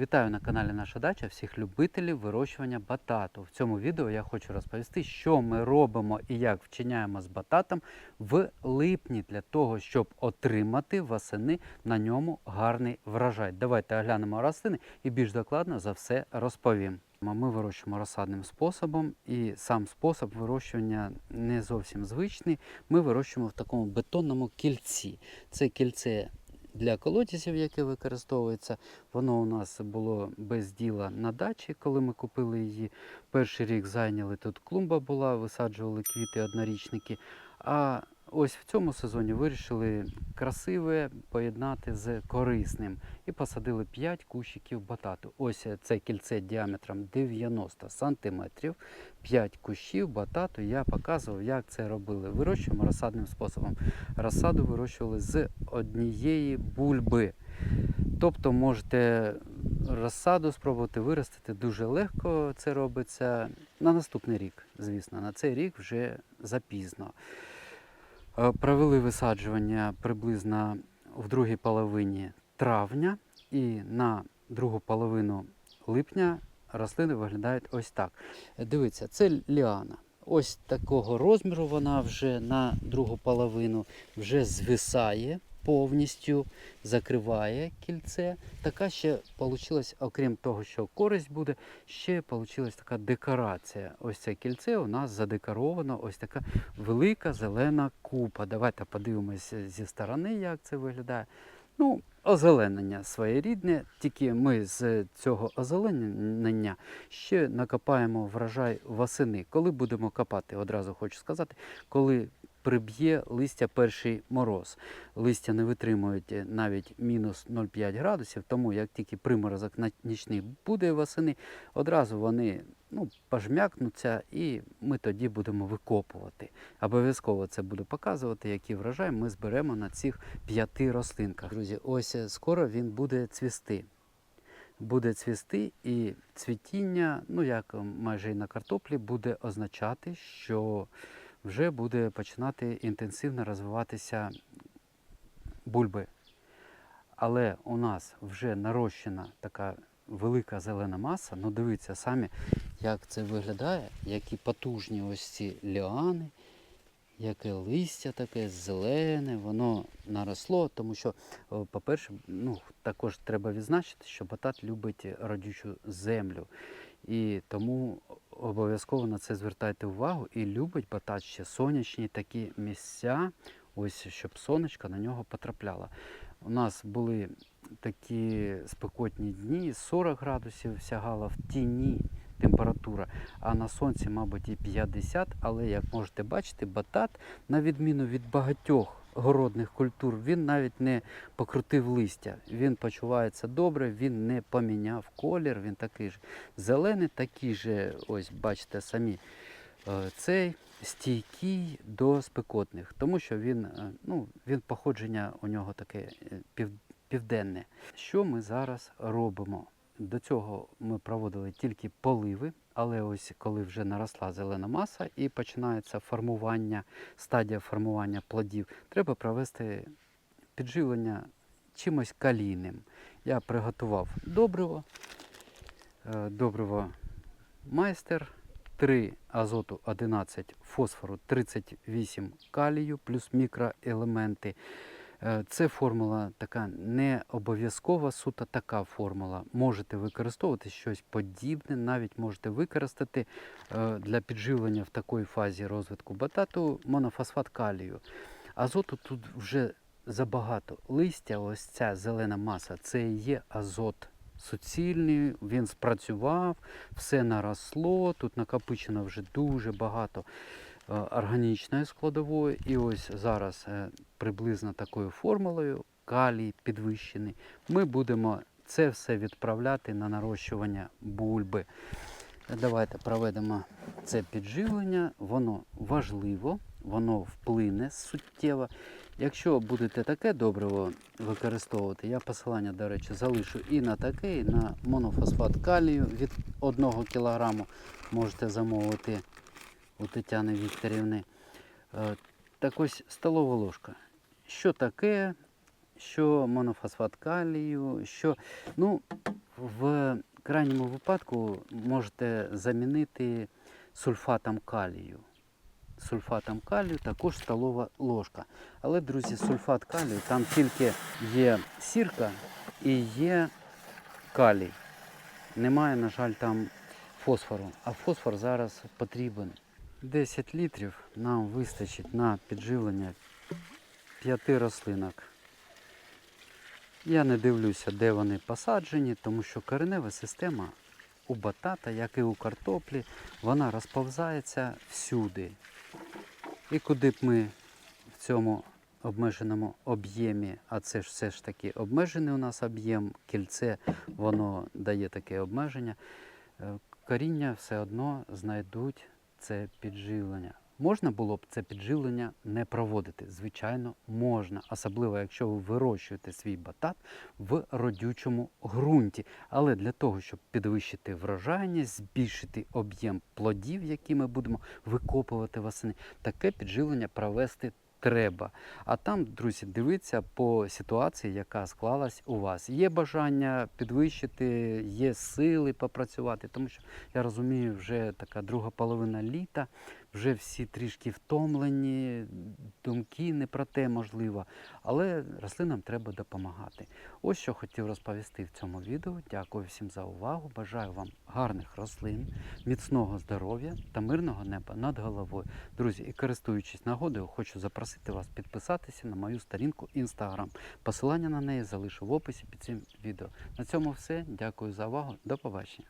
Вітаю на каналі Наша Дача всіх любителів вирощування батату. В цьому відео я хочу розповісти, що ми робимо і як вчиняємо з бататом в липні для того, щоб отримати восени на ньому гарний врожай. Давайте оглянемо рослини і більш докладно за все розповім. Ми вирощуємо розсадним способом, і сам спосіб вирощування не зовсім звичний. Ми вирощуємо в такому бетонному кільці. Це кільце для колодязів, яке використовується. Воно у нас було без діла на дачі, коли ми купили її. Перший рік зайняли тут клумба була, висаджували квіти однорічники. А ось в цьому сезоні вирішили красиве поєднати з корисним і посадили 5 кущиків батату. Ось це кільце діаметром 90 сантиметрів. 5 кущів батату. Я показував, як це робили. Вирощуємо розсадним способом. Розсаду вирощували з однієї бульби. Тобто можете розсаду спробувати виростити дуже легко. Це робиться на наступний рік, звісно. На цей рік вже запізно. Е, Провели висаджування приблизно в другій половині травня і на другу половину липня рослини виглядають ось так. Дивіться, це ліана. Ось такого розміру вона вже на другу половину вже звисає повністю, закриває кільце. Така ще вийшла, окрім того, що користь буде, ще вийшла така декорація. Ось це кільце у нас задекоровано, ось така велика зелена купа. Давайте подивимося зі сторони, як це виглядає. Ну, озеленення своєрідне, тільки ми з цього озеленення ще накопаємо врожай восени. Коли будемо копати, одразу хочу сказати, коли приб'є листя перший мороз. Листя не витримують навіть мінус 0,5 градусів, тому як тільки приморозок нічний буде восени, одразу вони ну, пожмякнуться і ми тоді будемо викопувати. Обов'язково це буду показувати, який врожай ми зберемо на цих п'яти рослинках. Друзі, ось е, скоро він буде цвісти. Буде цвісти і цвітіння, ну як майже і на картоплі, буде означати, що вже буде починати інтенсивно розвиватися бульби. Але у нас вже нарощена така велика зелена маса. Ну дивіться самі, як це виглядає, які потужні ось ці ліани, яке листя таке зелене, воно наросло, тому що, по-перше, ну, також треба відзначити, що батат любить родючу землю. І тому обов'язково на це звертайте увагу. І любить батат ще сонячні такі місця, ось щоб сонечко на нього потрапляло. У нас були такі спекотні дні, 40 градусів сягала в тіні температура, а на сонці, мабуть, і 50, але як можете бачити, батат, на відміну від багатьох городних культур, він навіть не покрутив листя. Він почувається добре, він не поміняв колір, він такий ж зелений, такий же, ось бачите самі. е, Цей стійкий до спекотних, тому що він, е, ну, він походження у нього таке е, південне. Що ми зараз робимо? До цього ми проводили тільки поливи, але ось коли вже наросла зелена маса і починається формування, стадія формування плодів, треба провести підживлення чимось калійним. Я приготував добриво, е, добриво майстер, 3 азоту 11, фосфору 38 калію, плюс мікроелементи. Е, Це формула така не обов'язкова, суто така формула. Можете використовувати щось подібне, навіть можете використати е, для підживлення в такій фазі розвитку батату монофосфат калію. Азоту тут вже забагато. Листя, ось ця зелена маса, це є азот. Суцільний, він спрацював, все наросло, тут накопичено вже дуже багато органічної складової. І ось зараз е, приблизно такою формулою, калій підвищений, ми будемо це все відправляти на нарощування бульби. Давайте проведемо це підживлення, воно важливо, воно вплине суттєво. Якщо будете таке добриво використовувати, я посилання, до речі, залишу і на таке, і на монофосфат калію від 1 кг можете замовити у Тетяни Вікторівни. Е, Так ось столова ложка. Що таке, що монофосфат калію, що. Ну, В крайньому випадку можете замінити сульфатом калію. Сульфатом калію також столова ложка. Але, друзі, сульфат калію там тільки є сірка і є калій. Немає, на жаль, там фосфору. А фосфор зараз потрібен. 10 літрів нам вистачить на підживлення п'яти рослинок. Я не дивлюся, де вони посаджені, тому що коренева система у батата, як і у картоплі, вона розповзається всюди. І куди б ми в цьому обмеженому об'ємі, а це ж все ж таки обмежений у нас об'єм, кільце, воно дає таке обмеження, е, коріння все одно знайдуть це підживлення. Можна було б це підживлення не проводити? Звичайно, можна, особливо якщо ви вирощуєте свій батат в родючому ґрунті. Але для того, щоб підвищити врожайність, збільшити об'єм плодів, які ми будемо викопувати восени, таке підживлення провести треба. А там, друзі, дивіться по ситуації, яка склалась у вас. Є бажання підвищити, є сили попрацювати, тому що я розумію, вже така друга половина літа, вже всі трішки втомлені, думки не про те можливо, але рослинам треба допомагати. Ось що хотів розповісти в цьому відео. Дякую всім за увагу. Бажаю вам гарних рослин, міцного здоров'я та мирного неба над головою. Друзі, і користуючись нагодою, хочу запросити вас підписатися на мою сторінку Instagram. Посилання на неї залишу в описі під цим відео. На цьому все. Дякую за увагу. До побачення.